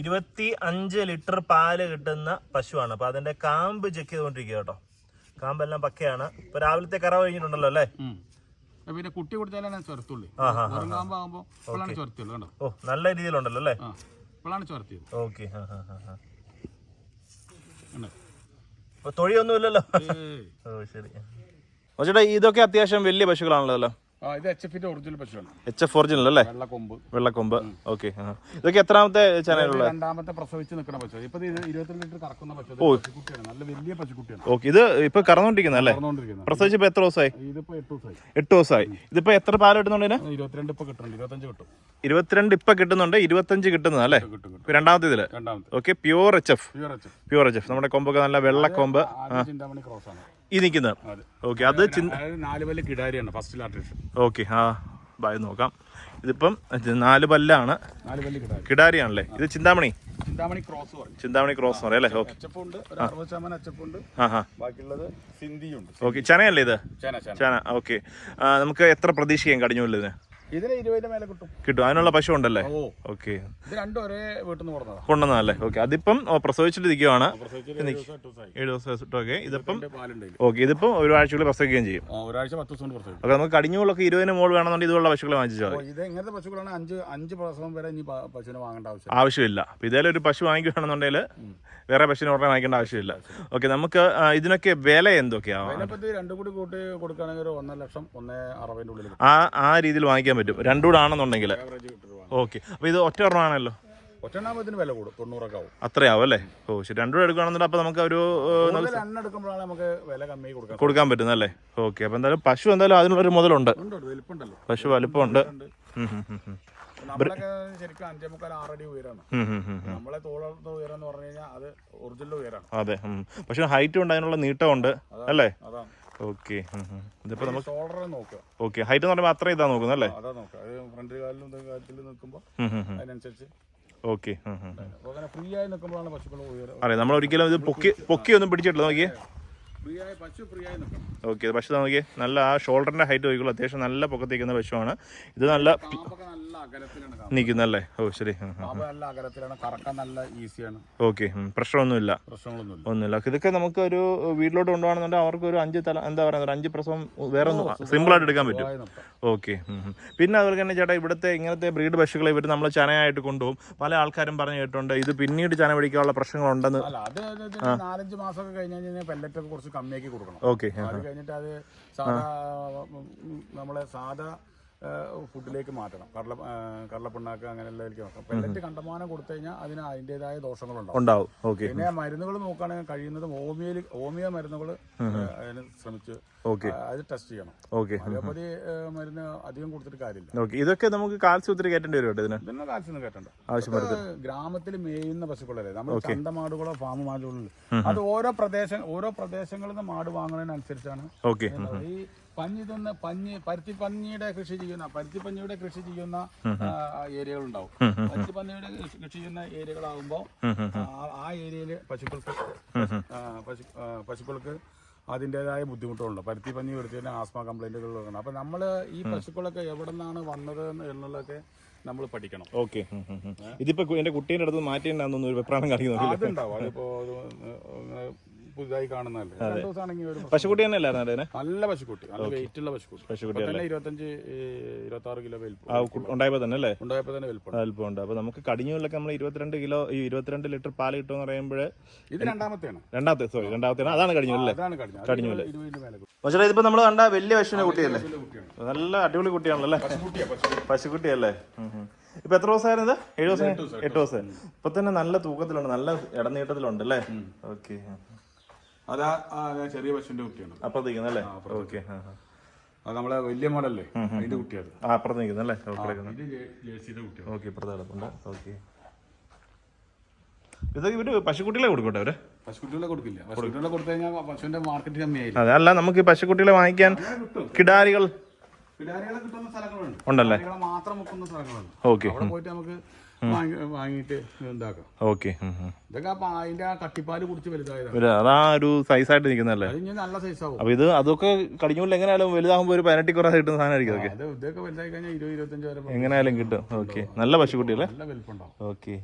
ഇരുപത്തി അഞ്ച് ലിറ്റർ പാൽ കിട്ടുന്ന പശുവാണ്. അപ്പൊ അതിന്റെ കാമ്പ് ചെക്ക് ചെയ്തുകൊണ്ടിരിക്കുക കേട്ടോ. കാമ്പെല്ലാം പക്കയാണ്. ഇപ്പൊ രാവിലത്തെ കറ കഴിഞ്ഞിട്ടുണ്ടല്ലോ അല്ലേ? പിന്നെ കുട്ടി കൊടുത്താലാണ് ചൊരത്തുള്ളൂ. ഓ നല്ല രീതിയിലുണ്ടല്ലോ അല്ലേ? ഇപ്പോഴാണ് ചൊരത്തിയത് ഓക്കെ തൊഴിയൊന്നുമില്ലല്ലോ. ഓ ശരി. ചേട്ടാ ഇതൊക്കെ അത്യാവശ്യം വലിയ പശുക്കളാണല്ലോ ഇത് എച്ച് എഫിന്റെ ഒറിജിനൽ പശുവാണ്. എച്ച് എഫ് ഒറിജിനൽ അല്ലേ? വെള്ളക്കൊമ്പ്. വെള്ളക്കൊമ്പ്. ഓക്കെ ഇതൊക്കെ എത്രാമത്തെ ചാനലുള്ള രണ്ടാമത്തെ പ്രസവിച്ച് നിൽക്കുന്ന പശു ഇപ്പൊ ഇരുപത്തിരണ്ട് ലിറ്റർ കറക്കുന്ന പശു ഇത് പശുക്കുട്ടിയാണ്. നല്ല വലിയ പശുക്കുട്ടിയാണ്. ഓക്കെ ഇത് ഇപ്പൊ കറന്നുകൊണ്ടിരിക്കുന്ന അല്ലേ? പ്രസവിച്ചപ്പോ എത്ര ദിവസമായി? ഇതിപ്പോ എട്ട് ദിവസമായി. എട്ട് ദിവസമായി. ഇതിപ്പോ എത്ര പാൽ കിട്ടുന്നുണ്ട് ഇതിന്? ഇരുപത്തിരണ്ട് ഇപ്പൊ കിട്ടുന്നുണ്ട്. ഇരുപത്തഞ്ച് കിട്ടും. ഇരുപത്തിരണ്ട് ഇപ്പൊ കിട്ടുന്നുണ്ട് ഇരുപത്തഞ്ച് കിട്ടുന്നത് അല്ലേ? രണ്ടാമത്തെ ഇതിൽ? Okay pure H F pure H F നമ്മുടെ കൊമ്പൊക്കെ നല്ല വെള്ളക്കൊമ്പ്. കൊമ്പ് ചിന്താമണി ക്രോസ് ആണ്. ഈ നിൽക്കുന്നത്. ഓക്കെ അത് നാല് പല്ല് കിടാരിയാണ് ഫസ്റ്റ് ആർട്ടിഫിഷ്യൽ ഓക്കെ ആ ബായ് നോക്കാം. ഇതിപ്പം ഇത് നാല് പല്ലാണ്. കിടാരിയാണല്ലേ? ഇത് ചിന്താമണി? ചിന്താമണി ക്രോസ് പറയും. ചിന്താമണി ക്രോസ് പറയാം അല്ലേ? ഓക്കെ. ഓക്കെ ചനയല്ലേ ഇത്? ചേന ഓക്കെ. നമുക്ക് എത്ര പ്രതീക്ഷിക്കാം കടിഞ്ഞൂല്ല ഇതിന് ഇതിന് ഇരുപതിന്റെ മേലെ കിട്ടും. കിട്ടും. അതിനുള്ള പശു ഉണ്ടല്ലേ? ഓക്കെ. ഇത് രണ്ടും ഒരേ വീട്ടിൽ നിന്ന് കൊടുന്നതാ കൊണ്ടുവന്നതല്ലേ? ഓക്കെ. അതിപ്പം പ്രസവിച്ചിട്ടിരിക്കുവാണ്. ഏഴ് ദിവസം, ഓക്കെ ഇതിപ്പം. ഓക്കെ ഇതിപ്പം ഒരാഴ്ചക്കുള്ളിൽ പ്രസവിക്കുകയും ചെയ്യും. ഒരാഴ്ച പത്ത് ദിവസം കൊണ്ട് പ്രസവിക്കും. ഓക്കെ നമുക്ക് കടിഞ്ഞൂലൊക്കെ ഇരുപതിന് മോൾ വേണമെന്നുണ്ടെങ്കിൽ ഇതുള്ള പശുക്കളെ വാങ്ങിച്ചാൽ മതി. ഇത് എങ്ങനത്തെ പശുക്കളാണ്? അഞ്ച് അഞ്ച് പ്രസവം വരെ ഇനി പശുവിനെ വാങ്ങേണ്ട ആവശ്യം ആവശ്യമില്ല. ഇതേലും ഒരു പശു വാങ്ങിക്കുകയാണെന്നുണ്ടെങ്കിൽ വേറെ പശുവിനെ ഉടനെ വാങ്ങിക്കേണ്ട ആവശ്യമില്ല. ഓക്കെ നമുക്ക് ഇതിനൊക്കെ വില എന്തൊക്കെയാണ് അതിനെപ്പറ്റി രണ്ടും കൂടി കൂട്ടി കൊടുക്കുകയാണെങ്കിൽ ഒരു ഒന്നര ലക്ഷം ഒന്നേ ഉള്ളിൽ ആ ആ രീതിയിൽ വാങ്ങിക്കാൻ പറ്റും. രണ്ടും കൂടെ ആണെന്നുണ്ടെങ്കിൽ ഓക്കെ അപ്പോൾ ഇത് ഒറ്റ ഒരെണ്ണമാണല്ലോ ഒറ്റണ്ണാമത്തിന് വില കൂടും. തൊണ്ണൂറൊക്കെ ആവും. അത്രയാവും അല്ലേ ഓ ശരി. രണ്ടു എടുക്കുകയാണെന്നുണ്ടെങ്കിൽ അപ്പോൾ നമുക്ക് ഒരു എടുക്കുമ്പോഴാണ് നമുക്ക് വില കമ്മി കൊടുക്കാൻ കൊടുക്കാൻ പറ്റുന്നല്ലേ ഓക്കെ അപ്പോൾ എന്തായാലും പശു എന്തായാലും അതിനുള്ളൊരു മുതലുണ്ട്. പശു വലുപ്പമുണ്ട്. ശരിക്കും അഞ്ചേ മുക്കാൽ ആറടി ഉയരാണ്. നമ്മളെ തോളത്തെ ഉയരം എന്ന് പറഞ്ഞു കഴിഞ്ഞാൽ അത് ഒറിജിനൽ ഉയരാണ്. അതെ. പക്ഷെ ഹൈറ്റും ഉണ്ട് അതിനുള്ള നീട്ടമുണ്ട്. അല്ലേ? ഓക്കെ. നമുക്ക് ഹൈറ്റ് എന്ന് പറയുമ്പോൾ അത്ര ഇതാ നോക്കുന്നത് അല്ലേ? ഫ്രണ്ട് കാലിലും കാര്യത്തിൽ നിൽക്കുമ്പോൾ. അതിനനുസരിച്ച്. ഓക്കെ. നമ്മൾ ഒരിക്കലും ഇത് പൊക്കി പൊക്കി ഒന്നും പിടിച്ചിട്ടില്ല. നോക്കിയേ. ഓക്കെ പശു നോക്കിയേ. നല്ല ആ ഷോൾഡറിന്റെ ഹൈറ്റ് നോക്കിയുള്ളൂ അത്യാവശ്യം നല്ല പൊക്കത്തേക്കുന്ന പശുവാണ്. ഇത് നല്ല നിൽക്കുന്നല്ലേ ഓ ശരി. നല്ല അകലത്തിലാണ്. കറക്കാൻ നല്ല ഈസിയാണ്. ഓക്കെ പ്രശ്നമൊന്നുമില്ല. പ്രശ്നങ്ങളൊന്നുമില്ല. ഒന്നുമില്ല. ഇതൊക്കെ നമുക്ക് ഒരു വീട്ടിലോട്ട് കൊണ്ടുപോകണമെന്നുണ്ടെങ്കിൽ അവർക്ക് ഒരു അഞ്ച് തല എന്താ പറയുക ഒരു അഞ്ച് പ്രസവം വേറെ ഒന്നും സിമ്പിൾ ആയിട്ട് എടുക്കാൻ പറ്റും. ഓക്കെ പിന്നെ അതുപോലെ തന്നെ ചേട്ടാ ഇവിടുത്തെ ഇങ്ങനത്തെ ബ്രീഡ് പശുക്കളെ ഇവർ നമ്മൾ ചനയായിട്ട് കൊണ്ടുപോകും. പല ആൾക്കാരും പറഞ്ഞു കേട്ടിട്ടുണ്ട് ഇത് പിന്നീട് ചന പിടിക്കാനുള്ള പ്രശ്നങ്ങളുണ്ടെന്ന്. നാലഞ്ച് മാസമൊക്കെ കഴിഞ്ഞ് കഴിഞ്ഞാൽ പെല്ലറ്റ് ഒക്കെ കുറച്ച് കമ്മിയാക്കി കൊടുക്കണം. ഓക്കെ അത് കഴിഞ്ഞിട്ട് അത് സാധാ നമ്മളെ സാധാ ഫുഡിലേക്ക് മാറ്റണം. കടല കടലപ്പിണ്ണാക്ക് അങ്ങനെയുള്ളതിലേക്ക് നോക്കാം പെല്ലറ്റ് കണ്ടമാനം കൊടുത്തു കഴിഞ്ഞാൽ അതിന് അതിന്റെതായ ദോഷങ്ങളുണ്ടാവും. ഉണ്ടാവും. ഓക്കെ. പിന്നെ മരുന്നുകൾ നോക്കുകയാണെങ്കിൽ കഴിയുന്നതും ഹോമിയോയിൽ ഹോമിയോ മരുന്നുകൾ അതിന് ശ്രമിച്ച് അത് ടെസ്റ്റ് ചെയ്യണം. ഓക്കെ. അലോപ്പതി മരുന്ന് അധികം കൊടുത്തിട്ട് കാര്യമില്ല. ഓക്കെ. ഇതൊക്കെ നമുക്ക് കാൽസ്യം ഒത്തിരി കയറ്റേണ്ടി വരും ഇതിന്? കാലത്തൊന്നും കേട്ടണ്ട ഗ്രാമത്തിൽ മേയുന്ന പശുക്കളല്ലേ? നമ്മൾ ചന്തമാടുകളോ ഫാം മാടുകളോ അത് ഓരോ പ്രദേശം ഓരോ പ്രദേശങ്ങളിൽ നിന്ന് മാട് വാങ്ങുന്നതിനനുസരിച്ചാണ് ഓക്കെ. ഈ പഞ്ഞി തിന്ന് പഞ്ഞി പരുത്തി പന്നിയുടെ കൃഷി ചെയ്യുന്ന പരുത്തി പന്നിയുടെ കൃഷി ചെയ്യുന്ന ഏരിയകൾ ഉണ്ടാവും പരുത്തി പന്നിയുടെ കൃഷി- ചെയ്യുന്ന ഏരിയകളാകുമ്പോൾ ആ ഏരിയയിൽ പശുക്കൾക്ക് പശു പശുക്കൾക്ക് അതിന്റെതായ ബുദ്ധിമുട്ടുകളുണ്ട്. പരുത്തി എടുത്തു കഴിഞ്ഞാൽ ആസ്മ കംപ്ലൈന്റുകളൊക്കെ അപ്പോൾ നമ്മൾ ഈ പശുക്കളൊക്കെ എവിടെ നിന്നാണ് വന്നത് എന്നുള്ളതൊക്കെ നമ്മൾ പഠിക്കണം. ഓക്കെ. ഇതിപ്പോ എന്റെ കുട്ടീന്റെ അടുത്ത് മാറ്റിയിട്ടുണ്ടെന്ന് ഒരു വെപ്രാണം കാണിക്കുന്നു അതുണ്ടാവും. അതിപ്പോ പുതുതായി കാണുന്നതല്ലേ? രണ്ടു ദിവസമാണെങ്കിൽ ഒരു പശുക്കുട്ടി തന്നെ അല്ലായിരുന്നു അതിന്? നല്ല പശുക്കുട്ടി നല്ല വെയിറ്റ് ഉള്ള പശുക്കുട്ടി. പശുക്കുട്ടി തന്നെ ഇരുപത്തഞ്ച് ഇരുപത്തി ആറ് കിലോ വെൽപ്പ് വലിപ്പം ഉണ്ടായപ്പോ തന്നെ അല്ലേ? ഉണ്ടായപ്പോ തന്നെ വലിപ്പം. അല്പമുണ്ട് അപ്പൊ നമുക്ക് കടിഞ്ഞൂലൊക്കെ നമ്മൾ ഇരുപത്തിരണ്ട് കിലോ ഈ ഇരുപത്തിരണ്ട് ലിറ്റർ പാൽ കിട്ടുമെന്ന് പറയുമ്പോൾ ഇത് രണ്ടാമത്തെയാണ്. രണ്ടാമത്തെ സോറി രണ്ടാമത്തെയാണ്. അതാണ് കടിഞ്ഞൂൽ അല്ലേ? അതാണ് കഴിഞ്ഞ കടിഞ്ഞൂൽ. പക്ഷേ ഇതിപ്പോ നമ്മൾ കണ്ട വലിയ പശുവിന്റെ കുട്ടിയല്ലേ? നല്ല അടിപൊളി കുട്ടിയാണല്ലേ പശുക്കുട്ടിയല്ലേ. ഇപ്പൊ എത്ര ദിവസമായിരുന്നു ഇത്? ഏഴ് ദിവസം? എട്ട് ദിവസം ഇപ്പൊ തന്നെ നല്ല തൂക്കത്തിലുണ്ട് നല്ല ഇടനീട്ടത്തിലുണ്ട് അല്ലേ? ഓക്കെ. അതാ ചെറിയ പശുവിന്റെ കുട്ടിയാണ്. അപ്പുറത്ത് നിൽക്കുന്നല്ലേ ഓക്കെ അത് നമ്മളെ വലിയ മോഡല്ലേ അതിന്റെ കുട്ടിയാണ് അപ്പുറത്ത് നിൽക്കുന്നല്ലേ? ജേഴ്സിയുടെ കുട്ടിയാണ്. ഓക്കെ ഇപ്പുറത്ത് കിടപ്പുണ്ട്. ഓക്കെ. ഇതൊക്കെ ഇവർ പശുക്കുട്ടികളെ കൊടുക്കട്ടെ അവർ? പശുക്കുട്ടികളെ കൊടുക്കില്ല. പശുക്കുട്ടികളെ കൊടുത്തു കഴിഞ്ഞാൽ പശുവിന്റെ മാർക്കറ്റ് കമ്മിയായില്ല? അതെ അല്ല നമുക്ക് പശുക്കുട്ടികളെ വാങ്ങിക്കാൻ കിടാരികൾ കിടാരികളെ കിട്ടുന്ന സ്ഥലങ്ങളുണ്ട്. ഉണ്ടല്ലേ? മാത്രം വെക്കുന്ന സ്ഥലങ്ങളുണ്ട്. ഓക്കെ. അവിടെ പോയിട്ട് നമുക്ക് വാങ്ങിയിട്ട് എന്താക്കാം ഓക്കെ ഇതൊക്കെ അപ്പൊ അതിന്റെ ആ കട്ടിപ്പാൽ കുടിച്ച് വലുതായതാണ്. ഒരു അതാ ഒരു സൈസായിട്ട് നിൽക്കുന്നല്ലേ അത് ഇനി നല്ല സൈസ് ആവും. അപ്പൊ ഇത് അതൊക്കെ കടിഞ്ഞൂല എങ്ങനെയാലും വലുതാകുമ്പോൾ ഒരു പതിനെട്ടി കുറേ കിട്ടുന്ന സാധനമായിരിക്കും അതൊക്കെ. ഇതൊക്കെ വലുതായി കഴിഞ്ഞാൽ ഇരുപത് ഇരുപത്തഞ്ച് വരെ. എങ്ങനെയാലും കിട്ടും. ഓക്കെ. നല്ല പശുക്കുട്ടിയല്ലേ? നല്ല വലിപ്പുണ്ടാവും. ഓക്കെ.